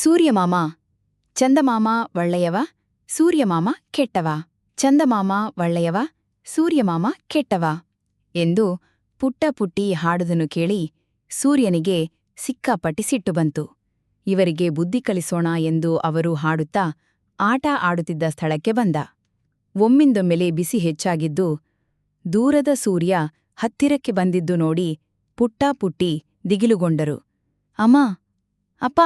ಸೂರ್ಯಮಾಮ, ಚಂದಮಾಮ ಒಳ್ಳೆಯವ ಸೂರ್ಯಮಾಮ ಕೆಟ್ಟವ. ಚಂದಮಾಮ ಒಳ್ಳೆಯವ ಸೂರ್ಯಮಾಮ ಕೆಟ್ಟವ ಎಂದು ಪುಟ್ಟ ಪುಟ್ಟಿ ಹಾಡುದನ್ನು ಕೇಳಿ ಸೂರ್ಯನಿಗೆ ಸಿಕ್ಕಾಪಟ್ಟಿ ಸಿಟ್ಟು ಬಂತು. ಇವರಿಗೆ ಬುದ್ಧಿ ಕಲಿಸೋಣ ಎಂದು ಅವರು ಹಾಡುತ್ತಾ ಆಟ ಆಡುತ್ತಿದ್ದ ಸ್ಥಳಕ್ಕೆ ಬಂದ. ಒಮ್ಮಿಂದೊಮ್ಮೆಲೆ ಬಿಸಿ ಹೆಚ್ಚಾಗಿದ್ದು ದೂರದ ಸೂರ್ಯ ಹತ್ತಿರಕ್ಕೆ ಬಂದಿದ್ದು ನೋಡಿ ಪುಟ್ಟ ಪುಟ್ಟಿ ದಿಗಿಲುಗೊಂಡರು. ಅಮ್ಮ, ಅಪ್ಪ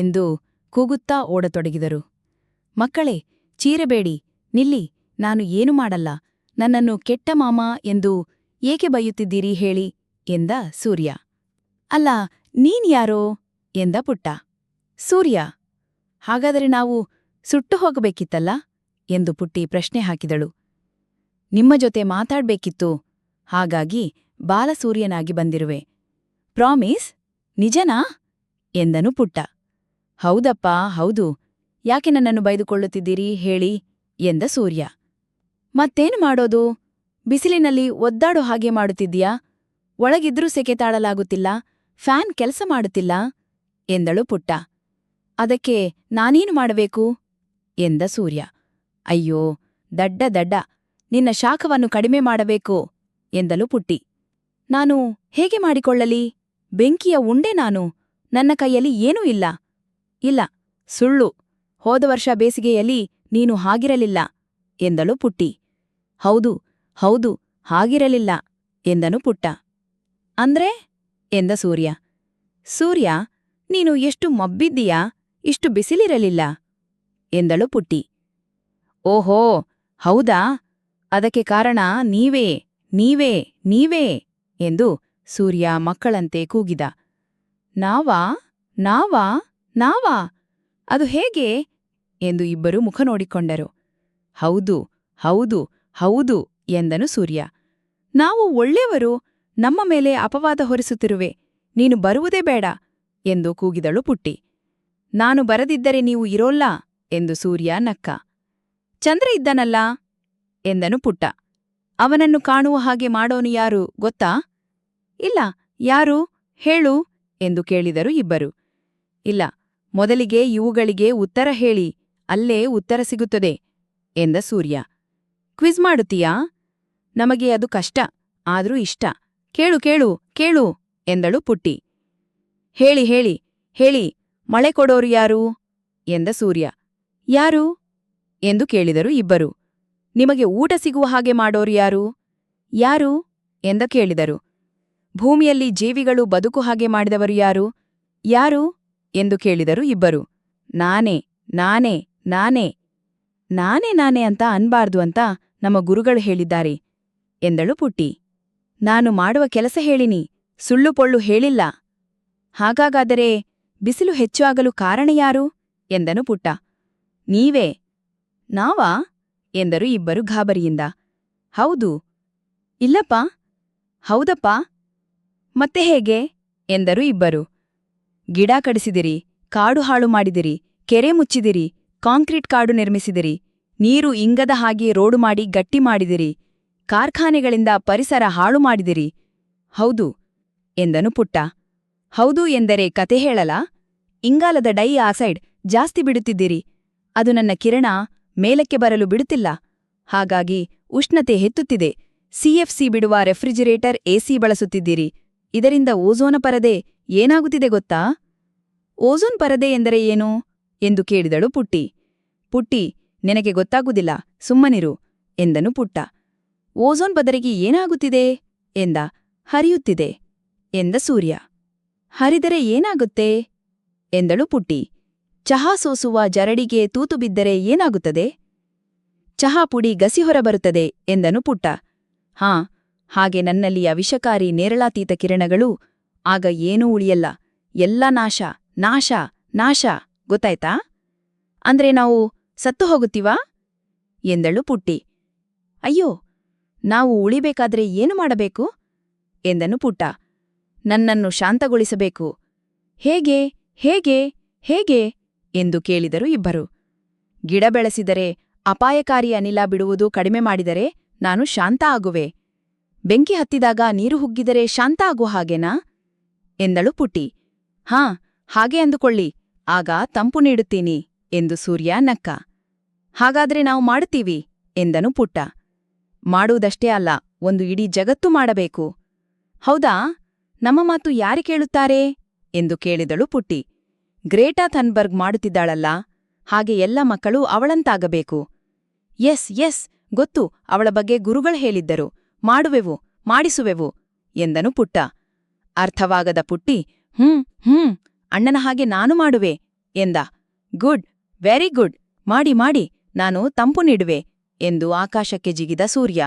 ಎಂದು ಕೂಗುತ್ತಾ ಓಡತೊಡಗಿದರು. ಮಕ್ಕಳೇ ಚೀರಬೇಡಿ ನಿಲ್ಲಿ, ನಾನು ಏನು ಮಾಡಲ್ಲ, ನನ್ನನ್ನು ಕೆಟ್ಟ ಮಾಮ ಎಂದು ಏಕೆ ಬೈಯುತ್ತಿದ್ದೀರಿ ಹೇಳಿ ಎಂದ ಸೂರ್ಯ. ಅಲ್ಲ ನೀನ್ಯಾರೋ ಎಂದ ಪುಟ್ಟ. ಸೂರ್ಯ, ಹಾಗಾದರೆ ನಾವು ಸುಟ್ಟು ಹೋಗಬೇಕಿತ್ತಲ್ಲ ಎಂದು ಪುಟ್ಟಿ ಪ್ರಶ್ನೆ ಹಾಕಿದಳು. ನಿಮ್ಮ ಜೊತೆ ಮಾತಾಡ್ಬೇಕಿತ್ತು, ಹಾಗಾಗಿ ಬಾಲಸೂರ್ಯನಾಗಿ ಬಂದಿರುವೆ. ಪ್ರಾಮಿಸ್, ನಿಜನಾ ಎಂದನು ಪುಟ್ಟ. ಹೌದಪ್ಪ, ಹೌದು. ಯಾಕೆ ನನ್ನನ್ನು ಬೈದುಕೊಳ್ಳುತ್ತಿದ್ದೀರಿ ಹೇಳಿ ಎಂದ ಸೂರ್ಯ. ಮತ್ತೇನು ಮಾಡೋದು? ಬಿಸಿಲಿನಲ್ಲಿ ಒದ್ದಾಡೋ ಹಾಗೆ ಮಾಡುತ್ತಿದ್ದೀಯಾ? ಒಳಗಿದ್ರೂ ಸೆಕೆ ತಾಳಲಾಗುತ್ತಿಲ್ಲ, ಫ್ಯಾನ್ ಕೆಲಸ ಮಾಡುತ್ತಿಲ್ಲ ಎಂದಳು ಪುಟ್ಟ. ಅದಕ್ಕೆ ನಾನೇನು ಮಾಡಬೇಕು? ಎಂದ ಸೂರ್ಯ. ಅಯ್ಯೋ, ದಡ್ಡ ದಡ್ಡ. ನಿನ್ನ ಶಾಖವನ್ನು ಕಡಿಮೆ ಮಾಡಬೇಕು ಎಂದಲು ಪುಟ್ಟಿ. ನಾನು ಹೇಗೆ ಮಾಡಿಕೊಳ್ಳಲಿ? ಬೆಂಕಿಯ ಉಂಡೆ ನಾನು. ನನ್ನ ಕೈಯಲ್ಲಿ ಏನೂ ಇಲ್ಲ. ಇಲ್ಲ, ಸುಳ್ಳು. ಹೋದ ವರ್ಷ ಬೇಸಿಗೆಯಲ್ಲಿ ನೀನು ಹಾಗಿರಲಿಲ್ಲ ಎಂದಳು ಪುಟ್ಟಿ. ಹೌದು ಹೌದು, ಹಾಗಿರಲಿಲ್ಲ ಎಂದನು ಪುಟ್ಟ. ಅಂದ್ರೆ? ಎಂದ ಸೂರ್ಯ. ಸೂರ್ಯ, ನೀನು ಎಷ್ಟು ಮಬ್ಬಿದ್ದೀಯಾ, ಇಷ್ಟು ಬಿಸಿಲಿರಲಿಲ್ಲ ಎಂದಳು ಪುಟ್ಟಿ. ಓಹೋ, ಹೌದಾ? ಅದಕ್ಕೆ ಕಾರಣ ನೀವೇ ನೀವೇ ನೀವೇ ಎಂದು ಸೂರ್ಯ ಮಕ್ಕಳಂತೆ ಕೂಗಿದ. ನಾವಾ ನಾವಾ? ನಾವಾ? ಅದು ಹೇಗೆ? ಎಂದು ಇಬ್ಬರು ಮುಖ ನೋಡಿಕೊಂಡರು. ಹೌದು ಹೌದು ಹೌದು ಎಂದನು ಸೂರ್ಯ. ನಾವು ಒಳ್ಳೆಯವರು, ನಮ್ಮ ಮೇಲೆ ಅಪವಾದ ಹೊರಿಸುತ್ತಿರುವೆ, ನೀನು ಬರುವುದೇ ಬೇಡ ಎಂದು ಕೂಗಿದಳು ಪುಟ್ಟಿ. ನಾನು ಬರದಿದ್ದರೆ ನೀವು ಇರೋಲ್ಲ ಎಂದು ಸೂರ್ಯ ನಕ್ಕ. ಚಂದ್ರ ಇದ್ದನಲ್ಲ ಎಂದನು ಪುಟ್ಟ. ಅವನನ್ನು ಕಾಣುವ ಹಾಗೆ ಮಾಡೋನು ಯಾರು ಗೊತ್ತಾ? ಇಲ್ಲ, ಯಾರು? ಹೇಳು ಎಂದು ಕೇಳಿದರು ಇಬ್ಬರು. ಇಲ್ಲ ಮೊದಲಿಗೆ ಇವುಗಳಿಗೆ ಉತ್ತರ ಹೇಳಿ, ಅಲ್ಲೇ ಉತ್ತರ ಸಿಗುತ್ತದೆ, ಎಂದ ಸೂರ್ಯ. ಕ್ವಿಜ್ ಮಾಡುತ್ತೀಯಾ? ನಮಗೆ ಅದು ಕಷ್ಟ, ಆದ್ರೂ ಇಷ್ಟ. ಕೇಳು ಕೇಳು ಕೇಳು, ಎಂದಳು ಪುಟ್ಟಿ. ಹೇಳಿ ಹೇಳಿ ಹೇಳಿ, ಮಳೆ ಕೊಡೋರು ಯಾರು? ಎಂದ ಸೂರ್ಯ. ಯಾರು? ಎಂದು ಕೇಳಿದರು ಇಬ್ಬರು. ನಿಮಗೆ ಊಟ ಸಿಗುವ ಹಾಗೆ ಮಾಡೋರು ಯಾರು? ಯಾರು? ಎಂದ ಕೇಳಿದರು. ಭೂಮಿಯಲ್ಲಿ ಜೀವಿಗಳು ಬದುಕು ಹಾಗೆ ಮಾಡಿದವರು ಯಾರು? ಯಾರು? ಎಂದು ಕೇಳಿದರು ಇಬ್ಬರು. ನಾನೇ ನಾನೇ ನಾನೇ. ನಾನೇ ನಾನೇ ಅಂತ ಅನ್ಬಾರ್ದು ಅಂತ ನಮ್ಮ ಗುರುಗಳು ಹೇಳಿದ್ದಾರೆ ಎಂದಳು ಪುಟ್ಟಿ. ನಾನು ಮಾಡುವ ಕೆಲಸ ಹೇಳಿನಿ, ಸುಳ್ಳು ಪೊಳ್ಳು ಹೇಳಿಲ್ಲ. ಹಾಗಾಗಾದರೆ ಬಿಸಿಲು ಹೆಚ್ಚು ಆಗಲು ಕಾರಣ ಯಾರು? ಎಂದನು ಪುಟ್ಟ. ನೀವೇ. ನಾವಾ? ಎಂದರು ಇಬ್ಬರು ಗಾಬರಿಯಿಂದ. ಹೌದು. ಇಲ್ಲಪ್ಪ. ಹೌದಪ್ಪ. ಮತ್ತೆ ಹೇಗೆ? ಎಂದರು ಇಬ್ಬರು. ಗಿಡ ಕಡಿಸಿದಿರಿ, ಕಾಡು ಹಾಳು ಮಾಡಿದಿರಿ, ಕೆರೆ ಮುಚ್ಚಿದಿರಿ, ಕಾಂಕ್ರೀಟ್ ಕಾಡು ನಿರ್ಮಿಸಿದಿರಿ, ನೀರು ಇಂಗದ ಹಾಗೆ ರೋಡು ಮಾಡಿ ಗಟ್ಟಿ ಮಾಡಿದಿರಿ, ಕಾರ್ಖಾನೆಗಳಿಂದ ಪರಿಸರ ಹಾಳು ಮಾಡಿದಿರಿ. ಹೌದು, ಎಂದನು ಪುಟ್ಟ. ಹೌದು ಎಂದರೆ ಕತೆ ಹೇಳಲ? ಇಂಗಾಲದ ಡೈ ಆಸೈಡ್ ಜಾಸ್ತಿ ಬಿಡುತ್ತಿದ್ದೀರಿ, ಅದು ನನ್ನ ಕಿರಣ ಮೇಲಕ್ಕೆ ಬರಲು ಬಿಡುತ್ತಿಲ್ಲ. ಹಾಗಾಗಿ ಉಷ್ಣತೆ ಹೆಚ್ಚುತ್ತಿದೆ ಸಿಎಫ್ಸಿ ಬಿಡುವ ರೆಫ್ರಿಜಿರೇಟರ್ ಎಸಿ ಬಳಸುತ್ತಿದ್ದೀರಿ. ಇದರಿಂದ ಓಝೋನ ಪರದೆ ಏನಾಗುತ್ತಿದೆ ಗೊತ್ತಾ? ಓಝೋನ್ ಪರದೆ ಎಂದರೆ ಏನು? ಎಂದು ಕೇಳಿದಳು ಪುಟ್ಟಿ. ಪುಟ್ಟಿ, ನಿನಗೆ ಗೊತ್ತಾಗುವುದಿಲ್ಲ ಸುಮ್ಮನಿರು, ಎಂದನು ಪುಟ್ಟ. ಓಝೋನ್ ಬದರಿಗೆ ಏನಾಗುತ್ತಿದೆ? ಎಂದ, ಹರಿಯುತ್ತಿದೆ, ಎಂದ ಸೂರ್ಯ. ಹರಿದರೆ ಏನಾಗುತ್ತೆ? ಎಂದಳು ಪುಟ್ಟಿ. ಚಹಾ ಸೋಸುವ ಜರಡಿಗೆ ತೂತು ಬಿದ್ದರೆ ಏನಾಗುತ್ತದೆ? ಚಹಾ ಪುಡಿ ಗಸಿ ಹೊರಬರುತ್ತದೆ, ಎಂದನು ಪುಟ್ಟ. ಹಾಂ ಹಾಗೆ ನನ್ನಲ್ಲಿಯ ವಿಷಕಾರಿ ನೇರಳಾತೀತ ಕಿರಣಗಳು, ಆಗ ಏನೂ ಉಳಿಯಲ್ಲ. ಎಲ್ಲ ನಾಶ ನಾಶ ನಾಶ, ಗೊತ್ತಾಯ್ತಾ? ಅಂದ್ರೆ ನಾವು ಸತ್ತು ಹೋಗುತ್ತೀವಾ? ಎಂದಳು ಪುಟ್ಟಿ. ಅಯ್ಯೋ, ನಾವು ಉಳಿಬೇಕಾದ್ರೆ ಏನು ಮಾಡಬೇಕು? ಎಂದನು ಪುಟ್ಟ. ನನ್ನನ್ನು ಶಾಂತಗೊಳಿಸಬೇಕು. ಹೇಗೆ ಹೇಗೆ ಹೇಗೆ? ಎಂದು ಕೇಳಿದರು ಇಬ್ಬರು. ಗಿಡ ಬೆಳೆಸಿದರೆ ಅಪಾಯಕಾರಿ ಅನಿಲ ಬಿಡುವುದು ಕಡಿಮೆ ಮಾಡಿದರೆ ನಾನು ಶಾಂತ ಆಗುವೆ. ಬೆಂಕಿ ಹತ್ತಿದಾಗ ನೀರು ಹುಗ್ಗಿದರೆ ಶಾಂತ ಆಗುವ ಹಾಗೇನಾ? ಎಂದಳು ಪುಟ್ಟಿ ಹಾ, ಹಾಗೆ ಅಂದುಕೊಳ್ಳಿ. ಆಗ ತಂಪು ನೀಡುತ್ತೀನಿ ಎಂದು ಸೂರ್ಯ ನಕ್ಕ. ಹಾಗಾದ್ರೆ ನಾವು ಮಾಡುತ್ತೀವಿ ಎಂದನು ಪುಟ್ಟ. ಮಾಡುವುದಷ್ಟೇ ಅಲ್ಲ, ಒಂದು ಇಡೀ ಜಗತ್ತು ಮಾಡಬೇಕು. ಹೌದಾ? ನಮ್ಮ ಮಾತು ಯಾರು ಕೇಳುತ್ತಾರೆ? ಎಂದು ಕೇಳಿದಳು ಪುಟ್ಟಿ. ಗ್ರೇಟಾ ಥನ್ಬರ್ಗ್ ಮಾಡುತ್ತಿದ್ದಾಳಲ್ಲ, ಹಾಗೆ ಎಲ್ಲ ಮಕ್ಕಳು ಅವಳಂತಾಗಬೇಕು. ಎಸ್ ಎಸ್, ಗೊತ್ತು, ಅವಳ ಬಗ್ಗೆ ಗುರುಗಳು ಹೇಳಿದ್ದರು. ಮಾಡುವೆವು, ಮಾಡಿಸುವೆವು ಎಂದನು ಪುಟ್ಟ. ಅರ್ಥವಾಗದ ಪುಟ್ಟಿ, ಹ್ಮ್ ಹ್ಮ್, ಅಣ್ಣನ ಹಾಗೆ ನಾನು ಮಾಡುವೆ ಎಂದ. ಗುಡ್, ವೆರಿ ಗುಡ್, ಮಾಡಿ ಮಾಡಿ, ನಾನು ತಂಪು ನೀಡುವೆ ಎಂದು ಆಕಾಶಕ್ಕೆ ಜಿಗಿದ ಸೂರ್ಯ.